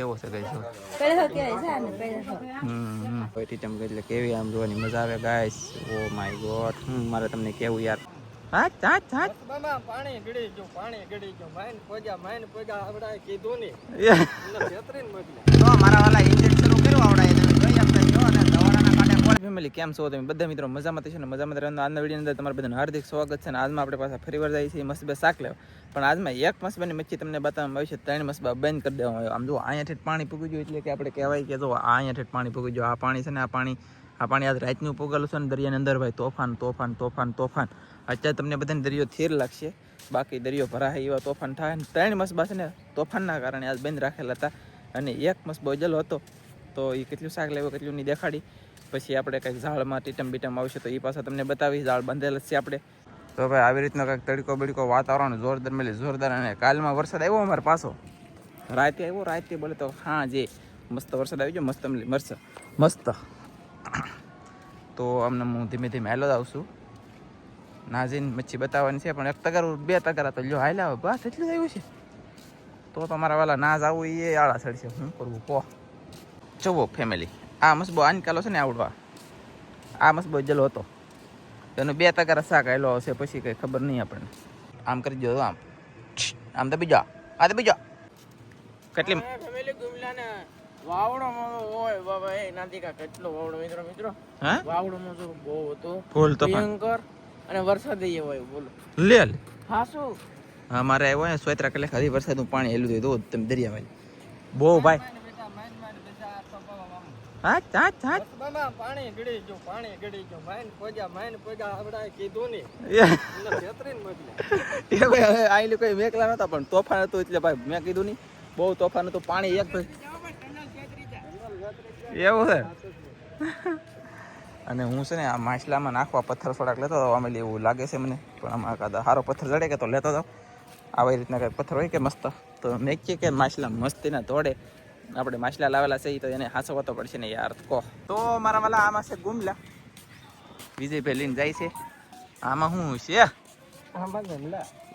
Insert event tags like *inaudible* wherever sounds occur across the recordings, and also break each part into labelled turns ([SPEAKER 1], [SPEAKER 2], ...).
[SPEAKER 1] કેવો છે ગઈ છો
[SPEAKER 2] પહેલા તો છે પહેલા
[SPEAKER 1] હમ એટલે કેવી આમ જોવાની મજા આવે ગાઈસ ઓ માય ગોડ હું મારે તમને કેવું યાર હાચ હાચ હાચ
[SPEAKER 3] બાબા પાણી ગળી ગયું પાણી ગળી ગયું. માઈન પોજા માઈન પોજા આવડા કીધું *laughs* ને છેતરીને મોકલ્યા.
[SPEAKER 1] તો મારા વાલા ઇન્જેક્શન કર્યું આવડાય તમે જોઈ આપતા છો અને દવાના કાંઠે કોણ ફેમિલી કેમ છો તમે? બધા મિત્રો મજામાં થશે છો ને? મજામાં રહેવાનું. આજના વિડીયોની અંદર તમારા બધાને હાર્દિક સ્વાગત છે અને આજમાં આપણે પાછા ફરી વાર જઈએ છીએ મસ્બે શાક લેવા પણ આજમાં એક મસબાની મચ્છી તમને બતાવવામાં આવી છે. ત્રણ મસબા બંધ કરી દેવામાં આવ્યો. આમ જો અહીંયા ઠેઠ પાણી પૂગી ગયું એટલે કે આપણે કહેવાય કે જો આ અહીંયા ઠેઠ પાણી પૂગી ગયું. આ પાણી છે ને, આ પાણી આ પાણી આજ રાતનું પૂગેલું છે ને દરિયાની અંદર ભાઈ. તોફાન તોફાન તોફાન તોફાન. અત્યારે તમને બધાને દરિયો થીર લાગશે. બાકી દરિયો ભરાય એવા તોફાન થાય અને ત્રણ મસબા છે ને તોફાનના કારણે આજ બંધ રાખેલા હતા. અને એક મસબો જલો હતો. તો એ કેટલું શાક લેવું કેટલું નહીં દેખાડી. પછી આપણે કંઈક ઝાડમાં ટીટમ બીટમ આવશે તો એ પાછા તમને બતાવી ઝાડ બાંધેલા છે આપણે. તો ભાઈ આવી રીતનો કંઈક તડકો બડકો વાતાવરણ જોરદાર મળી જોરદાર અને કાલમાં વરસાદ આવ્યો અમારે પાછો? રાતે આવ્યો રાતે બોલે તો હા જે મસ્ત વરસાદ આવી ગયો મસ્ત મરસ મસ્ત. તો અમને હું ધીમે ધીમે હાલો જ આવશું નાઝીન મચ્છી બતાવવાની છે પણ એક તગારું બે તગારા તો લ્યો હાલ્યા આવે બસ એટલું જ આવ્યું છે. તો તમારા વાલા ના જ આવું એ આળા સડશે હું કરવું કહો જુઓ ફેમિલી આ મસબો આનકાલો છે ને આવડવા. આ મસબો જલો હતો. એનો બે ટકા શાક આવેલો હશે પછી કંઈ ખબર નહીં આપણને. આમ કરી દો આમ. આમ તો બીજો. આ તો બીજો. કેટલી
[SPEAKER 3] વાવડો હોય બાબા એ કેટલો વાવડો મિત્રો મિત્રો.
[SPEAKER 1] હા?
[SPEAKER 3] વાવડો માં બહુ હતો.
[SPEAKER 1] ફૂલ તો
[SPEAKER 3] ભયંકર અને વરસાદ એ હોય બોલો.
[SPEAKER 1] લે લે.
[SPEAKER 3] હા શું?
[SPEAKER 1] અમારે આવ્યો ને સોયત્રા કલાક હજી વરસાદનું પાણી હેલું હતું તમે દરિયામાં બહુ ભાઈ. હા હા હા
[SPEAKER 3] બાબા પાણી ગળી ગયું પાણી ગળી ગયું. માઈન પોજા માઈન પોજા આવડાય કીધું ને
[SPEAKER 1] એ.
[SPEAKER 3] છેતરીને
[SPEAKER 1] ભાઈ હવે આ લોકો મેકલા નતા પણ તોફાન હતું એટલે ભાઈ મેં કીધું નહીં. બહુ તોફાન હતું પાણી એક એવું છે? અને હું છે ને આ માછલામાં નાખવા પથ્થર થોડાક લેતો હતો અમે એવું લાગે છે મને. પણ આમાં કાદા સારો પથ્થર જડે કે તો લેતો હતો આવી રીતના કંઈ પથ્થર હોય કે મસ્ત? તો મેં કે માછલા મસ્તીના તોડે આપણે માછલા લાવેલા છે ઈ તો એને હાંસવો તો પડશે ને યાર કહો. તો મારા વાલા આમાં છે ગુમલા. વિજયભાઈ લઈને જાય છે. આમાં શું છે?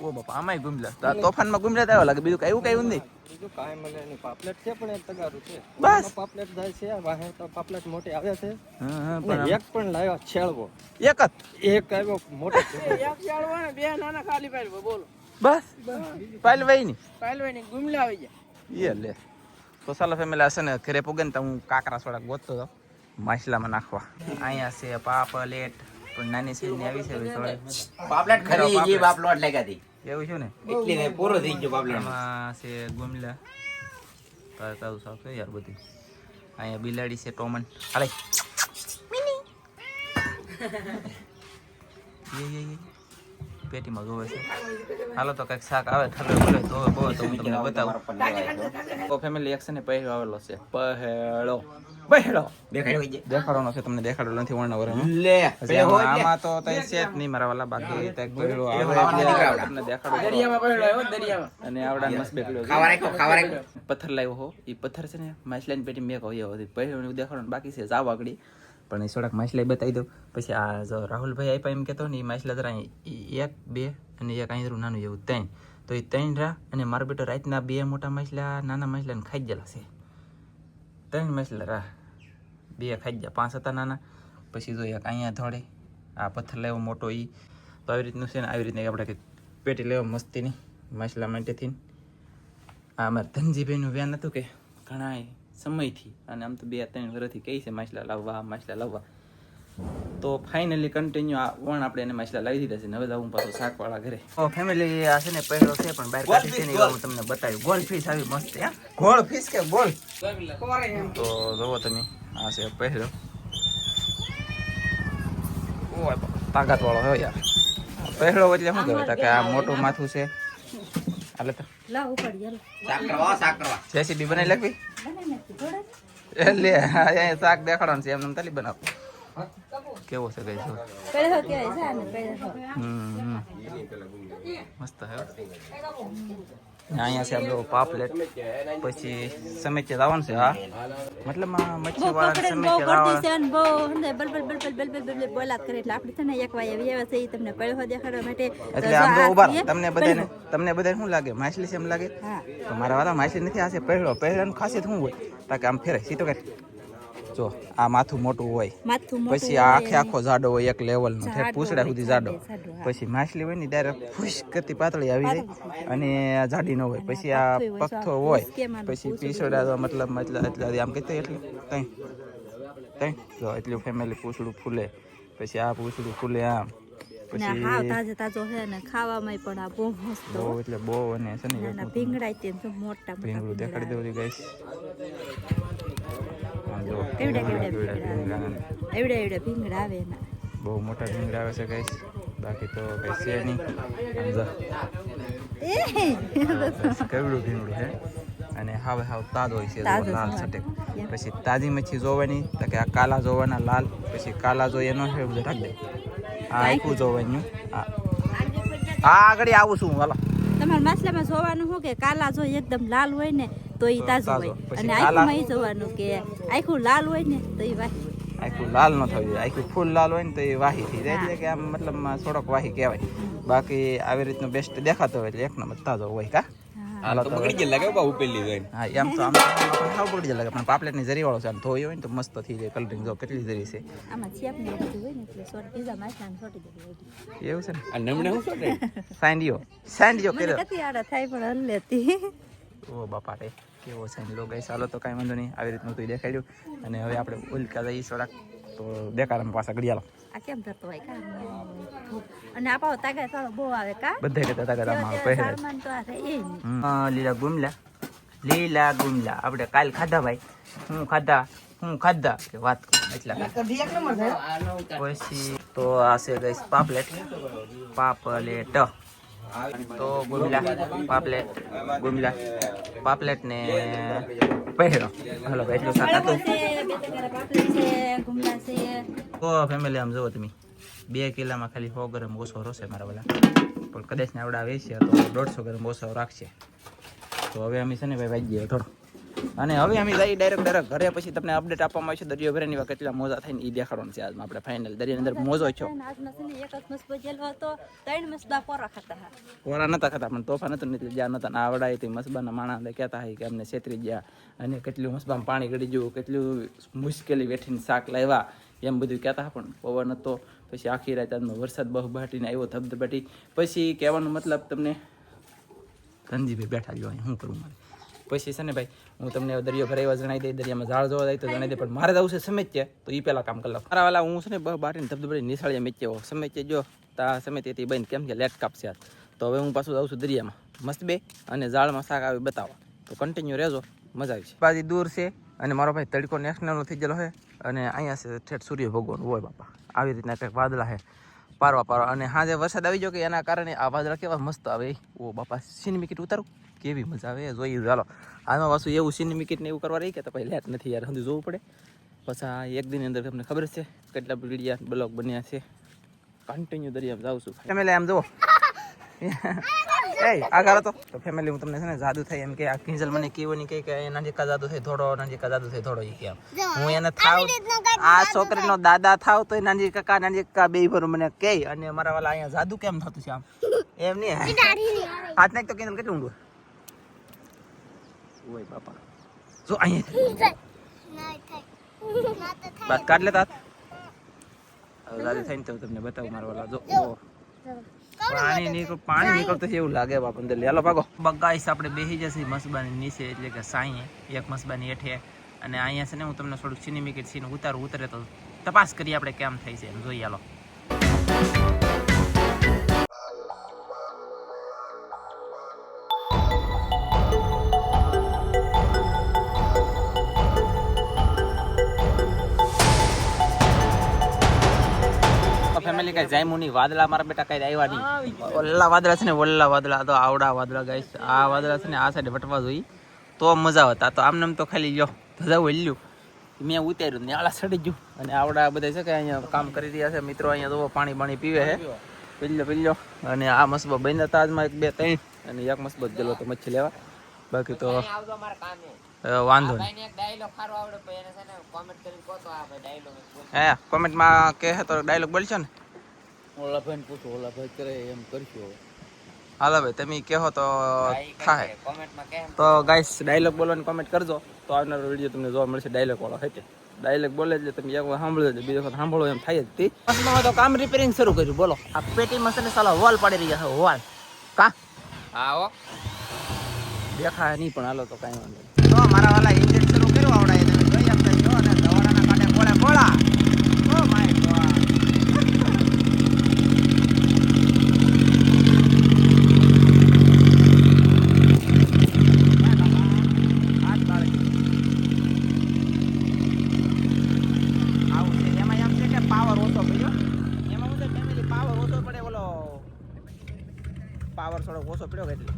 [SPEAKER 1] ઓ બાપા આમાંય ગુમલા. તોફાનમાં ગુમલા આવ્યા લાગે. બીજું કઈ કઈ નહીં.
[SPEAKER 3] બીજું કાંઈ મને એની પાપલેટ છે પણ એક તગારું છે.
[SPEAKER 1] બસ.
[SPEAKER 3] પાપલેટ જાય છે વાહે તો પાપલેટ મોટી આવે છે.
[SPEAKER 1] હા હા
[SPEAKER 3] અને
[SPEAKER 1] પણ
[SPEAKER 3] એક પણ લાવ્યો છેળવો.
[SPEAKER 1] એક જ?
[SPEAKER 3] એક આવ્યો મોટો *laughs* એક છેળવો ને બે નાના ખાલી પાડવો બોલો.
[SPEAKER 1] બસ. પાલવાઈ ની
[SPEAKER 3] પાલવે ની ગુમલા આવી જાય
[SPEAKER 1] એ લે. તો ચાલો ફેમિલી હશે ને ઘરે પૂગે ને તો હું કાકરા સોડા ગોતતો હતો. માછલામાં નાખવા. અહીંયા છે પાપલેટ પણ નાની છે ને આવી છે થોડી.
[SPEAKER 4] પાપલેટ ખરી જે બાપલોટ લાગ્યા હતી
[SPEAKER 1] એવું છે ને?
[SPEAKER 4] એટલી ને પૂરો થઈ ગયો પાપલેટ.
[SPEAKER 1] માં છે ગોમલા. તારે તારું સાફ છે યાર બધું. અહીંયા બિલાડી છે ટોમન. હાલે. યે યે યે. પેટીમાં જોવે છે. હાલો તો કંઈક શાક આવે ઠરે બોલે ધોવે બોવે તો હું તમને બતાવું. તો ફેમિલી એક્શન પહેરો આવેલો છે? દેખાડવાનો તમને નથી વર્ણ વરમાં
[SPEAKER 4] લે
[SPEAKER 1] આમાં તો તઈ છે જ નહીં મારા વાલા બાકી તઈ પહેલો આવે. એટલે તમને દેખાડો
[SPEAKER 3] દરિયામાં પડ્યો આવ્યો દરિયામાં.
[SPEAKER 1] અને આવડા મસ્ત બેકલો
[SPEAKER 4] ખાવા રાખ્યો ખાવા રાખ્યો.
[SPEAKER 1] પથ્થર લાવ્યો હો. પથ્થર છે ને માછલાની પેટી મેં કહ્યું હતી એવું બાકી છે જાવ આગળ. પણ એ થોડાક માછલા બતાવી દઉં. પછી આ જો રાહુલભાઈ આપ્યા એમ કહેતો ને એ માછલા જરા એક, બે અને એક અહીં નાનું એવું ત્રણ. તો એ ત્રણ રા અને મારો બેટો રાતના બે મોટા માછલા, નાના માછલાને ખાઈ ગયેલા છે. ત્રણ માછલા રા. બે ખાઈ ગયા. પાંચ હતા નાના. પછી જો એક અહીંયા ધોળે, આ પથ્થર લેવો મોટો એ તો આવી રીતનું છે ને, આવી રીતના આપણે કંઈક પેટી લેવા મસ્તીની, માછલા માટેથી આ અમારે ધનજીભાઈનું વ્યાન હતું કે ઘણા સમયથી. અને આમ તો બે ત્રણ વર્ષથી કહે છે માછલા લાવવા માછલા લાવવા. તો ફાઇનલી કન્ટિન્યુ આ વણ આપણે એને માછલા લાવી દીધા છે. હવે જાવું પાછું શાકવાળા ઘરે. ઓ ફેમિલી આ છે ને પહેલો છે પણ બહાર કાઢી છે ને હું તમને બતાવ્યું. ગોલ ફિશ આવી મસ્ત હા. ગોળ ફિશ કે ગોલ તો જોવો તમે આ છે પહેલો. ઓય તાકાત વાળો હોય યાર. પહેલો એટલે શું કહેવાય? કે આ મોટું માથું છે. હાલે તો.
[SPEAKER 2] લાવ ઉપાડી ચાલો
[SPEAKER 4] સાકરવા સાકરવા.
[SPEAKER 1] જેસીબી બનાવી
[SPEAKER 2] થોડા
[SPEAKER 1] એટલે અહીંયા શાક દેખાડવાનું છે એમને તલી બનાવ. કેવો છે
[SPEAKER 2] કઈ
[SPEAKER 1] હમ. મસ્ત હે. અહીંયા છે આપણો પાપલેટ. પછી સમેચે લાવવાનું છે હા? મતલબ મચ્છી વાળા સમેચે લાવવાનું
[SPEAKER 2] બહુ હંદે બલ બલ બલ બલ બલ કરે એટલે આપણે તને એક વાય આવી આવે છે તમને પડ્યો દેખાડવા માટે.
[SPEAKER 1] એટલે આમ તો ઊભા તમને બધાને તમને બધાને શું લાગે? માછલી છે એમ લાગે? તો મારા વાળા માછલી નથી આ છે પહેલો. પહેલાનું ખાસિયત શું હોય? તાકે આમ ફેરે સીધો કે જો આ માથું મોટું હોય. પછી આ આખે આખો જાડો હોય એક લેવલનો ઠેઠ પૂછડા સુધી જાડો પછી માછલી હોય ને ડાયરેક્ટ ફૂસ કરતી પાતળી આવી જાય. અને આ જાડી ન હોય. પછી આ
[SPEAKER 2] પથ્થો હોય,
[SPEAKER 1] પછી પીસોડા મતલબ એટલે એટલે આમ કહેતો એટલું. તઈ તઈ જો એટલું ફેમિલી પૂછડું ફૂલે. પછી આ પૂછડું ફૂલે આમ.
[SPEAKER 2] ને
[SPEAKER 1] પછી
[SPEAKER 2] તાજો છે ને ખાવામાં પણ આ બહુ મસ્ત
[SPEAKER 1] બહુ એટલે બહુ અને છે ને
[SPEAKER 2] તે મોટા
[SPEAKER 1] ભીંગડું દેખાડી દઉં ગાઈસ
[SPEAKER 2] ભીંગડા એવડા એવડા ભીંગડા આવે.
[SPEAKER 1] બહુ મોટા ભીંગડા આવે છે ગાઈસ બાકી તો કઈ છે નહીં. કેવડું ભીંગડું છે. અને હાવ હાવ તાજો હોય છે લાલ
[SPEAKER 2] સવાર.
[SPEAKER 1] પછી તાજી મચ્છી જોવાની તો કે આ કાલા જોવાના લાલ. પછી કાલા જોઈએ એનો બધું રાખી દે. આખું જોવાનું. હા આગળ આવું છું હાલો.
[SPEAKER 2] તમારા માછલામાં જોવાનું શું કે કાલા જો એકદમ લાલ હોય ને તો એ તાજું. હોય. અને
[SPEAKER 1] કાલા-
[SPEAKER 2] આખું જોવાનું કે આખું લાલ હોય ને તો એ વાહી.
[SPEAKER 1] આખું લાલ ન થયું આખું ફૂલ લાલ હોય ને તો એ વાહી થઈ જાય. એટલે કે આમ મતલબ થોડોક વાહી કહેવાય. બાકી આવી રીતનું બેસ્ટ દેખાતો હોય એટલે એક નંબર તાજો હોય કા? તો હવે.
[SPEAKER 4] લાગે બા ઉપેલી જોઈને
[SPEAKER 1] હા એમ તો આમ ખાવ પડી જાય લાગે. પણ પાપલેટની જરી વાળો છે આમ ધોઈ હોય ને તો મસ્ત થઈ જાય કલરિંગ જો કેટલી જરી છે.
[SPEAKER 2] આમાં ચેપ ને બધું હોય ને એટલે સોટ પીઝા માછલાને છોટી દેવી
[SPEAKER 1] એવું છે ને?
[SPEAKER 4] આ નમણે હું છોટે
[SPEAKER 1] સાંડિયો. સાંડિયો કર્યો.
[SPEAKER 2] કતી આડા થાય પણ હલ લેતી
[SPEAKER 1] ઓ બાપા રે કેવો સાંડિયો. ગઈ ચાલો તો કાંઈ વાંધો નહીં. આવી રીતનું તું દેખાડ્યું અને હવે આપણે ઉલકા જઈએ થોડાક તો દેખાડ પાછા ઘડિયાળો
[SPEAKER 2] આ કેમ થતો હોય કા અને આપા તાગા સાળો બહુ આવે કા?
[SPEAKER 1] બધે કે
[SPEAKER 2] તો આ છે એ
[SPEAKER 1] લીલા ગુમલા. લીલા ગુમલા. આપણે કાલ ખાધા ભાઈ. હું ખાધા? હું ખાધા? કે વાત કરું એટલા પછી તો આ છે ગઈસ પાપલેટ. પાપલેટ. તો ગુમલા, પાપલેટ ગુમલા પાપલેટ ને પહેરો. હાલો એટલું શાક તો ફેમિલી આમ જુઓ તમે. બે કિલામાં ખાલી સો ગ્રામ ઓછો રહેશે મારા વાલા. પણ કદાચ ને આવડા છે તો દોઢસો ગ્રામ ઓછો રાખશે. તો હવે અમે છે ને, ભાઈ, વાગીએ થોડો. અને હવે અમે જઈ ડાયરેક્ટ ડાયરેક્ટ ઘરે પછી તમને અપડેટ આપવામાં આવશે. દરિયો ભરેની વખત કેટલા મોજા થઈને એ દેખાડવાનું છે આજમાં આપણે ફાઇનલ દરિયાની અંદર મોજો છો.
[SPEAKER 2] આજનો
[SPEAKER 1] કોરા નતા ખાતા પણ તોફાન હતું નથી જ્યાં નતા ના આવડાય તે મસબાના માણા કહેતા હોય કે અમને છેતરી ગયા. અને કેટલું મસબામાં પાણી ગળી ગયું કેટલું મુશ્કેલી વેઠીને શાક લાવ્યા. એમ બધું કહેતા પણ પવન હતો. પછી આખી રાત આજમાં વરસાદ બહુ બાટીને આવ્યો ધબધબાટી. પછી કહેવાનો મતલબ તમને ધનજીભાઈ બેઠા જો હોય શું કરું મારે? પછી છે ને ભાઈ, હું તમને દરિયો ભરાવા જણાવી દઈ, દરિયામાં ઝાડ જોવા જાય તો જણાવી દે, પણ મારે જવું છે સમેચ્ય તો એ પહેલાં કામ કરી મારા વાલા, હું છે ને બાટીને ધબધબાટી નિશાળીએ મેચ્યો સમેચ્ય જો, તા સમેત્યથી બંધ કેમ કે લેટ કાપશે તો હવે હું પાછું જાઉં છું દરિયામાં. મસ્ત બે, અને ઝાડમાં શાક આવી બતાવવા તો કન્ટિન્યુ રહેજો, મજા આવશે બાજી દૂર છે, અને મારો ભાઈ તડકો નેશનલનો થઈ ગયેલો છે, અને અહીંયા છે ઠેઠ સૂર્ય ભગવાન હોય બાપા. આવી રીતના કંઈક વાદળા છે. પારવા પારવા. અને હાજે વરસાદ આવી ગયો કે એના કારણે આ વાદળા કેવા મસ્ત આવે. ઓ બાપા સિનેમિકેટ ઉતારું. કેવી મજા આવે. જોઈ ચાલો આમાં પાછું એવું સિનેમિકેટ ને એવું કરવા રહી કે તો પછી લેટ નથી યાર સુધી જોવું પડે. પછી આ એક દિનની અંદર તમને ખબર છે કેટલા વિડીયા બ્લોગ બન્યા છે. કન્ટિન્યુ દરિયામાં જાઉં છું. ફેમિલી આમ જુઓ. *laughs* એ આગળ હતો તો. ફેમિલી હું તમને છે ને જાદુ થાય એમ કે આ કિંજલ મને કેવું કહે કે એના નજીકા જાદુ થઈ થોડો નજીકા જાદુ થઈ થોડો ઈ કે હું એને થાવ આ છોકરીનો દાદા થાવ તો નાની કાકા નાની કાકા બે ભરું મને કે અને મારા વાલા અહીંયા જાદુ કેમ થતું છે આમ? એમ નહીં હાથ નાખ તો કિંજલ કેટલું ઊંડું? ઓય બાપા. જો અહીંયા બસ કાઢ લેતા હવે જાદુ થઈને તો તમને બતાવું મારા વાલા. જો ઓહ. પાણી નીકળ પાણી નીકળતું છે એવું લાગે બાપ અંદર. લેલો ભાગો. બગાઈસ આપણે બેસી જશે મસબાની નીચે એટલે કે સાંઈએ એક મસબાની હેઠે. અને અહીંયા છે ને હું તમને થોડુંક સિનેમિકેટ સીન ઉતારું ઉતરે તો તપાસ કરીએ આપણે કેમ થાય છે. એમ જોઈએ હાલો ફેમિલી કઈ જામ્યું નહીં વાદળા મારા બેટા કઈ આવ્યા નહીં. ઓલ્લા વાદળા છે ને ઓલ્લા વાદળા તો આવડા વાદળા ગાઈસ આ વાદળા છે ને આ સાઈડ વટવા જોઈએ. તો મજા આવતા તો આમને આમ તો ખાલી લ્યો ધજા મેં ઉતાર્યું ને આળા સડી ગયું. અને આવડા બધા છે કે અહીંયા કામ કરી રહ્યા છે. મિત્રો અહીંયા તો પાણી પાણી પીવે છે. પીલ્યો પીલ્યો અને આ મસબો બન્યા હતા આજમાં એક બે ત્રણ. અને એક મસબો ગયેલો તો મચ્છી લેવા. બાકી તો વાંધો નહીં. કોમેન્ટમાં કહે તો ડાયલોગ બોલશો ને?
[SPEAKER 5] ઓલા ભાઈને પૂછો ઓલા ભાઈ કરે એમ કરશું?
[SPEAKER 1] હાલા ભાઈ તમે કહો તો થાય. તો ગાઈસ ડાયલોગ બોલવાની કોમેન્ટ કરજો. તો આવનારો વીડિયો તમને જોવા મળશે ડાયલોગ વાળો હશે ડાયલોગ બોલે એટલે તમે એક વાર સાંભળો એટલે બીજો વખત સાંભળો એમ થાય જ. તે? બસમાં તો કામ રિપેરિંગ શરૂ કર્યું બોલો. આ પેટીમાં મશીન સાલા વોલ પાડી રહ્યા છે વોલ કા?
[SPEAKER 3] હા હો.
[SPEAKER 1] દેખાય નહીં પણ હાલો તો કાંઈ વાંધો નહીં. તો મારા વાલા એન્જિન શરૂ કર્યું આવડાય તમે જોઈ આપતા છો અને દવાડાના કાંઠે ગોળે ગોળા ઓ માય ગોડ આવું છે એમાં એમ છે કે પાવર ઓછો પડ્યો એમાં હું છે ફેમિલી પાવર ઓછો પડે ઓલો પાવર થોડો ઓછો પડ્યો એટલે.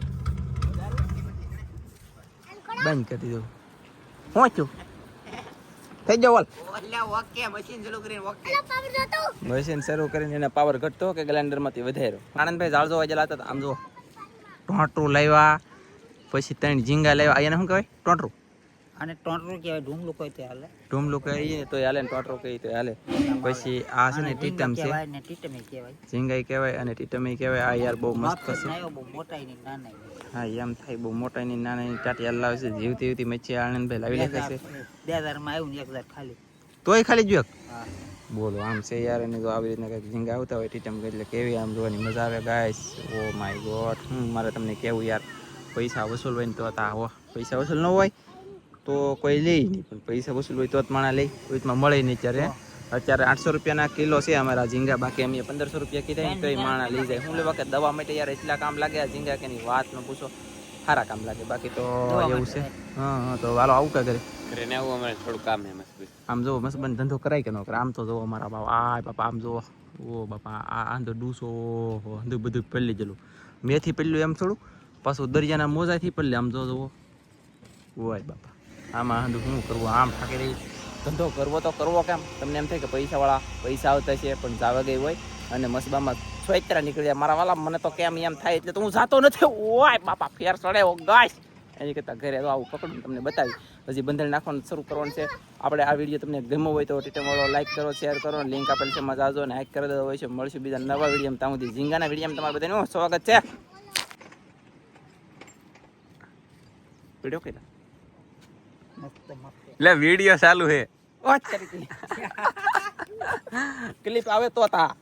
[SPEAKER 1] બંધ કરી દીધું. હું છું? થઈ જાવ
[SPEAKER 4] મશીન ચાલુ કરીને ઓકે.
[SPEAKER 1] મશીન શરૂ કરીને એને પાવર ઘટતો કે ગ્લાઇન્ડરમાંથી વધાર્યો? આનંદભાઈ જાળજો વાજેલા હતા તો આમ જુઓ. ટોંટરું લાવ્યા પછી ત્રણ ઝીંગા લાવ્યા. એને શું કહેવાય? ટોંટરું.
[SPEAKER 5] અને ટોટરો કહેવાય ઢૂંગલું કોઈ તે હાલે.
[SPEAKER 1] ઢૂમલું કહીએ તો હાલે ને ટોટરો કહીએ તો હાલે. પછી આ છે ને ટીટમ છે.
[SPEAKER 5] કહેવાય ને ટીટમે કહેવાય.
[SPEAKER 1] ઝીંગાઈ કહેવાય અને ટીટમી કહેવાય. આ યાર બહુ મસ્ત છે.
[SPEAKER 5] બહુ મોટાઈ ની નાના
[SPEAKER 1] હા એમ થાય. બહુ મોટાની ની ટાટી હાલ લાવે છે. જીવતી જીવતી મચ્છી આનંદભાઈ લાવી નાખે છે.
[SPEAKER 5] 2000 માં આવ્યું ને 1000 ખાલી.
[SPEAKER 1] તોય ખાલી
[SPEAKER 5] હા.
[SPEAKER 1] બોલો આમ છે યાર એને જો આવી રીતના કંઈક ઝીંગા આવતા હોય ટીટમ એટલે કેવી આમ જોવાની મજા આવે ગાઈસ ઓ માય ગોડ હું મારે તમને કેવું યાર પૈસા વસૂલ હોય ને તો તા હો. પૈસા વસૂલ ન હોય તો કોઈ લે નહીં પણ પૈસા વસૂલ હોય તો જ માણા લે. કોઈમાં મળે નહીં અત્યારે અત્યારે આઠસો રૂપિયાના કિલો છે અમારા ઝીંગા બાકી અમે પંદરસો રૂપિયા કીધા ને એ માણા લઈ જાય. હું લેવા કે દવા માટે યાર એટલા કામ લાગે આ ઝીંગા કે ની વાત ન પૂછો. સારા કામ લાગે. બાકી તો એવું છે. હા હા તો હાલો આવું કા કરે.
[SPEAKER 4] ને આવું અમારે થોડું કામ હે મસ્ત
[SPEAKER 1] આમ જોવો મસ્ત બંધ ધંધો કરાય કે ન કરે આમ તો જોવો મારા બાપા. આ બાપા આમ જોવો ઓ બાપા આ આંધો ડૂસો ઓહો આંધું બધું પલ્લી ગયેલું. મેથી પેલું એમ થોડું. પાછું દરિયાના મોજાથી પલ્લે આમ જો જોવો ઓય બાપા. આમાં શું કરવું? આમ થાકી રહી ધંધો કરવો તો કરવો કેમ? તમને એમ થાય કે પૈસાવાળા પૈસા આવતા છે, પણ જાવે ગઈ હોય અને મસબામાં છોતરા નીકળી જાય મારા વાલા, મને તો કેમ એમ થાય એટલે તો હું જાતો નથી. ઓય બાપા, ફેર સડે ઓ ગાય. એની કરતાં ઘરે તો આવું પકડું તમને બતાવી હજી બંધન નાખવાનું શરૂ કરવાનું છે. આપણે આ વીડિયો તમને ગમ્યો હોય તો ટીટમવાળો લાઈક કરો શેર કરો લિંક આપેલ છે મજા આવજો અને હાઈક કરી દેવો હોય છે, મળશું બીજા નવા વીડિયો ત્યાં સુધી ઝીંગાના વીડિયો તમારા બધાનું સ્વાગત છે. વીડિયો
[SPEAKER 5] મસ્ત
[SPEAKER 1] એટલે વીડિયો ચાલુ છે *laughs* ક્લિપ આવે તો તા.